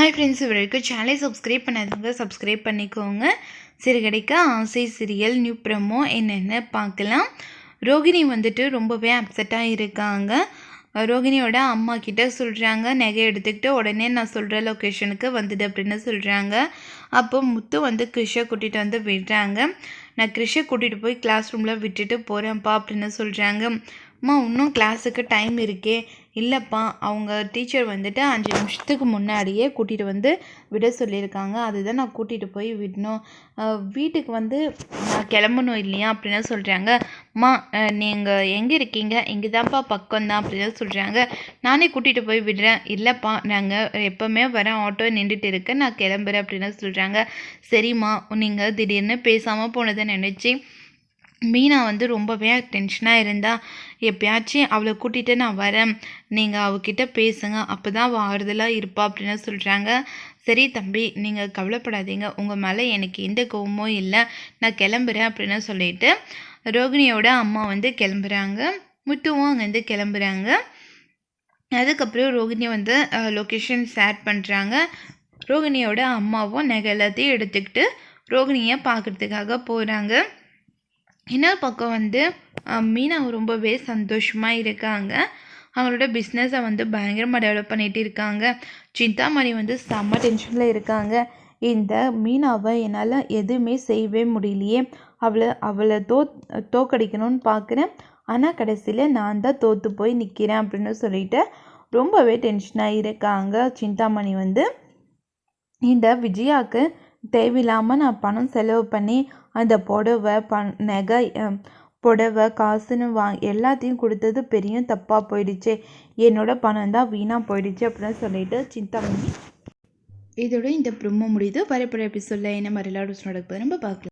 Hi friends இவருக்கு சேனலை subscribe பண்ணாதவங்க சப்ஸ்கிரைப் பண்ணிக்கோங்க. சிறுகடைக்கு ஆசை சீரியல் நியூ ப்ரமோ என்னென்னு பார்க்கலாம். ரோகிணி வந்துட்டு ரொம்பவே அப்செட்டாக இருக்காங்க. ரோகிணியோட அம்மா கிட்ட சொல்கிறாங்க நகை எடுத்துக்கிட்டு உடனே நான் சொல்கிற லொக்கேஷனுக்கு வந்துடு அப்படின்னு சொல்கிறாங்க அப்போ முத்து வந்து கிருஷை கூட்டிகிட்டு வந்து விடுறாங்க. நான் கிருஷை கூட்டிகிட்டு போய் கிளாஸ் ரூமில் விட்டுட்டு போகிறேன்ப்பா அப்படின்னு சொல்கிறாங்க அம்மா இன்னும் கிளாஸுக்கு டைம் இருக்கே. இல்லைப்பா அவங்க டீச்சர் வந்துட்டு அஞ்சு நிமிஷத்துக்கு முன்னாடியே கூட்டிகிட்டு வந்து விட சொல்லியிருக்காங்க. அதுதான் நான் கூட்டிகிட்டு போய் விடணும். வீட்டுக்கு வந்து நான் கிளம்பணும் இல்லையா அப்படின்னு சொல்கிறாங்க அம்மா நீங்கள் எங்கே இருக்கீங்க? இங்கே தான்ப்பா பக்கம் தான் அப்படின்னு சொல்கிறாங்க நானே கூட்டிகிட்டு போய் விடுறேன். இல்லைப்பா நாங்கள் எப்போவுமே வரேன் ஆட்டோ நின்றுட்டு இருக்கேன் நான் கிளம்புறேன் அப்படின்னு சொல்கிறாங்க சரிம்மா நீங்கள் திடீர்னு பேசாமல் போனதை நினச்சி மீனா வந்து ரொம்பவே டென்ஷனாக இருந்தா எப்பயாச்சும் அவளை கூட்டிகிட்டு நான் வரேன். நீங்கள் அவகிட்ட பேசுங்க. அப்போ தான் அவள் ஆறுதலாக இருப்பா அப்படின்னு சொல்கிறாங்க சரி தம்பி நீங்கள் கவலைப்படாதீங்க. உங்கள் மேலே எனக்கு எந்த கோவமும் இல்லை. நான் கிளம்புறேன் அப்படின்னு சொல்லிட்டு ரோகிணியோட அம்மா வந்து கிளம்புறாங்க. முத்துவும் அங்கேருந்து கிளம்புறாங்க. அதுக்கப்புறம் ரோகிணி வந்து லொக்கேஷன் ஷேர் பண்ணுறாங்க ரோகிணியோட அம்மாவும் நகை எல்லாத்தையும் எடுத்துக்கிட்டு ரோகிணியை பார்க்குறதுக்காக போகிறாங்க இன்னொரு பக்கம் வந்து மீனா ரொம்பவே சந்தோஷமாக இருக்காங்க. அவங்களோட பிஸ்னஸை வந்து பயங்கரமாக டெவலப் பண்ணிகிட்டு இருக்காங்க. சிந்தாமணி வந்து செம்ம டென்ஷனில் இருக்காங்க. இந்த மீனாவை என்னால் எதுவுமே செய்யவே முடியலையே. அவளை அவளை தோ தோக்கடிக்கணும்னு பார்க்குறேன் ஆனால் கடைசியில் நான் தான் தோற்று போய் நிற்கிறேன் அப்படின்னு சொல்லிட்டு ரொம்பவே டென்ஷனாக இருக்காங்க சிந்தாமணி வந்து. இந்த விஜயாவுக்கு தேவையில்லாமல் நான் பணம் செலவு பண்ணி அந்த புடவை பண் நகை புடவை காசுன்னு வா எல்லாத்தையும் கொடுத்தது பெரிய தப்பாக போயிடுச்சு. என்னோட பணம் தான் வீணாக போயிடுச்சு அப்படின்னு சொல்லிட்டு சிந்தாமணி. இதோட இந்த ப்ரொமோ முடியுது வரப்போகிற எபிசோடில் என்ன மாதிரி எல்லாரும் நடக்குது நம்ம பார்க்கலாம்.